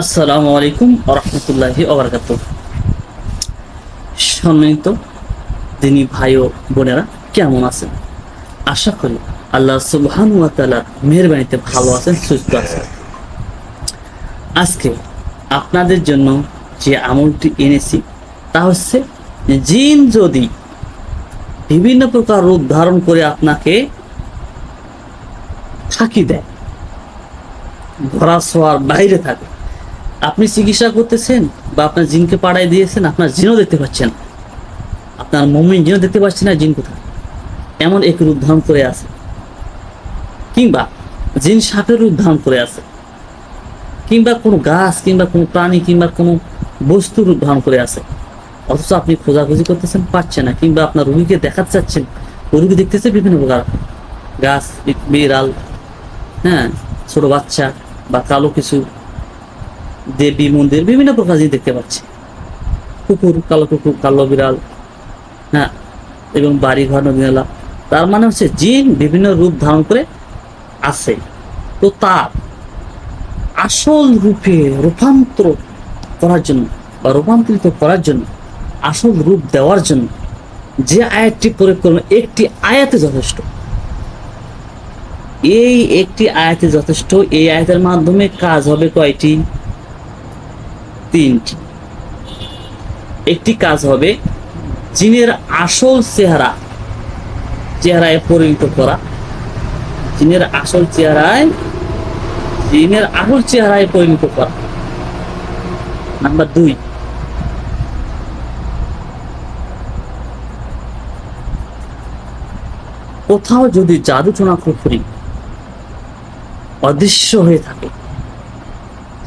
আসসালামু আলাইকুম রহমতুল্লাহি ওবরাকাত সম্মানিত দিনী ভাই ও বোনেরা, কেমন আছেন? আশা করি আল্লাহ সুবহান ওয়া তাআলার মেহেরবানিতে ভালো আছেন, সুস্থ আছেন। আজকে আপনাদের জন্য যে আমলটি এনেছি, তা হচ্ছে জিন যদি বিভিন্ন প্রকার রূপ ধারণ করে আপনাকে ফাঁকি দেয় ঘোরা শোয়ার বাইরে থাকে আপনি চিকিৎসা করতেছেন বা আপনার জিনকে পাড়ায় দিয়েছেন, আপনার জিনও দেখতে পাচ্ছেন আপনার মমিন জিনও দেখতে পাচ্ছেন না, জিন কোথায়? এমন এক রূপ ধারণ করে আছে। কিংবা জিন সাপের রূপ ধারণ করে আছে। কিংবা কোনো গাছ, কিংবা কোনো প্রাণী, কিংবা কোনো বস্তু রূপ ধারণ করে আছে। অথচ আপনি খোঁজাখুঁজি করতেছেন, পাচ্ছেন না। কিংবা আপনার রুগীকে দেখাতে চাচ্ছেন রুগী দেখতেছে বিভিন্ন প্রকার গাছ, বিড়াল হ্যাঁ ছোট বাচ্চা বা কালো কিছু দেবী মন্দির, বিভিন্ন প্রকার জিনিস দেখতে পাচ্ছি। কুকুর, কালো কুকুর, কালো বিড়াল হ্যাঁ এবং বাড়ি ঘর নদীনালা। তার মানে হচ্ছে জিন বিভিন্ন রূপ ধারণ করে আছে তো তার আসল রূপে রূপান্তর করার জন্য বা রূপান্তরিত করার জন্য, আসল রূপ দেওয়ার জন্য যে আয়াতটি প্রয়োগ করবে একটি আয়াতে যথেষ্ট। এই একটি আয়াতে যথেষ্ট। এই আয়াতের মাধ্যমে কাজ হবে কয়টি? তিনটি। একটি কাজ হবে জিনের আসল চেহারা, চেহারায় পরিণত করা। জিনের আসল চেহারায়, জিনের আসল চেহারায় পরিণত করা। নাম্বার দুই। কোথাও যদি জাদু টোনা কুফরি অদৃশ্য হয়ে থাকে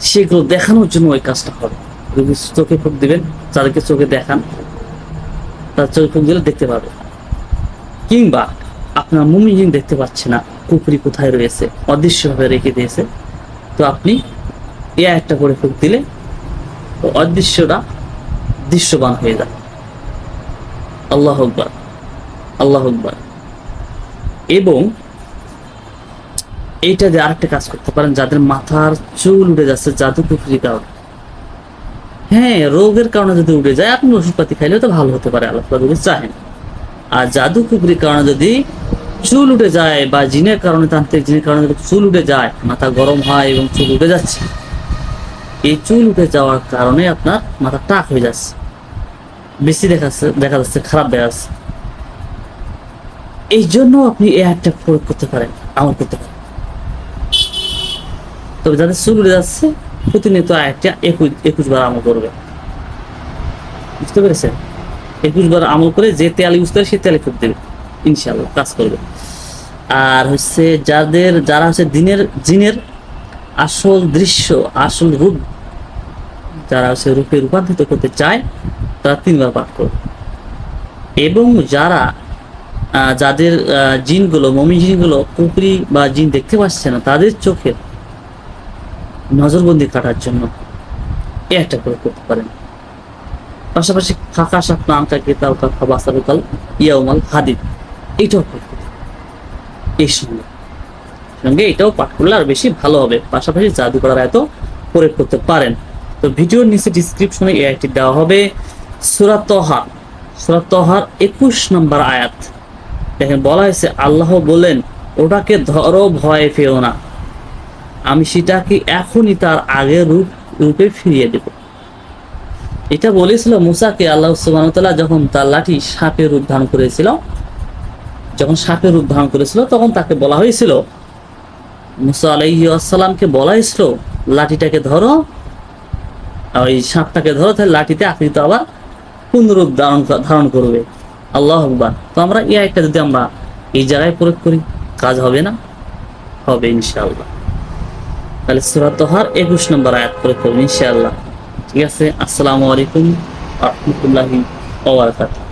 সেগুলো দেখানোর জন্য ওই কাজটা হবে রোগী চোখে ফুক দিবেন যাদেরকে চোখে দেখান। তার চোখে ফুক দিলে দেখতে পাবে। কিংবা আপনার মুমিজিন দেখতে পাচ্ছে না কুকুরি কোথায় রয়েছে, অদৃশ্যভাবে রেখে দিয়েছে। তো আপনি এ একটা করে ফুক দিলে অদৃশ্যটা দৃশ্যবান হয়ে যাবে আল্লাহ আকবার আল্লাহ আকবার। এবং এইটা দিয়ে আরেকটা কাজ করতে পারেন, যাদের মাথার চুল উঠে যাচ্ছে জাদু কুকুরির কারণে। হ্যাঁ রোগের কারণে যদি উঠে যায়, আপনি ওষুধপাতি খাইলেও তো ভালো হতে পারে, আল্লাহ রোগী চাহেন। আর জাদু কুকুরির কারণে যদি চুল উঠে যায় বা জিনের কারণে, তান্ত্রিক জিনের কারণে যদি চুল উঠে যায়, মাথা গরম হয় এবং চুল উঠে যাচ্ছে, এই চুল উঠে যাওয়ার কারণে আপনার মাথা টাক হয়ে যাচ্ছে। বেশি দেখাচ্ছে দেখা যাচ্ছে, খারাপ দেখা যাচ্ছে। এই জন্য আপনি এই অ্যাডটা প্রয়োগ করতে পারেন, আমল করতে পারেন। তবে যাদের চুল যাচ্ছে, প্রতিনিয়ত একটা একুশ একুশ বার আমল করবে। বুঝতে পেরেছেন? একুশ বার আমল করে যে তেল ইউজ করে সে তেলে খুব দেবে। ইনশাল্লাহ কাজ করবে। আর হচ্ছে যাদের, যারা হচ্ছে দিনের, জিনের আসল দৃশ্য, আসল রূপ যারা হচ্ছে রূপে রূপান্তরিত করতে চায়, তারা তিনবার পাঠ করবে। এবং যারা যাদের জিনগুলো মমি জিনগুলো কুকুরি বা জিন দেখতে পাচ্ছে না, তাদের চোখের নজরবন্দি কাটার জন্য এ একটা করে করতে পারেন। পাশাপাশি ফাঁকা সাপনা আঙ্কা কেতাল কাফা বাসারুকাল ইয়াউমাল হাদিদ। এইটাও পাঠ করতে এই সঙ্গে। সঙ্গে এটাও পাঠ করলে আর বেশি ভালো হবে। পাশাপাশি জাদু করার এত প্রয়োগ করতে পারেন। তো ভিডিওর নিচে ডিসক্রিপশনে এই আইটি দেওয়া হবে। সুরাত তহা। তহার একুশ নম্বর আয়াত। দেখেন বলা হয়েছে, আল্লাহ বলেন ওটাকে ধরো, ভয় পেও না। আমি সেটাকে এখনই তার আগের রূপ, রূপে ফিরিয়ে দেব। এটা বলেছিল মুসাকে আল্লাহ সুবাহতাল্লাহ যখন তার লাঠি সাপের রূপ ধারণ করেছিল, যখন সাপের রূপ ধারণ করেছিল, তখন তাকে বলা হয়েছিল, মুসা আলাইসাল্লামকে বলা হয়েছিল, লাঠিটাকে ধরো ওই সাপটাকে ধরো, তাহলে লাঠিতে আকৃত আবার পুনরূপ ধারণ ধারণ করবে। আল্লাহ আকবার। তো আমরা এই একটা যদি আমরা এই জায়গায় প্রয়োগ করি, কাজ হবে না? হবে ইনশাআল্লাহ। তাহলে সুরাত তোহার একুশ নম্বর আয়াত করে করবেন ইনশাআল্লাহ। ঠিক আছে? আসসালামু আলাইকুম রহমতুল্লাহি ওবরাকাতুহ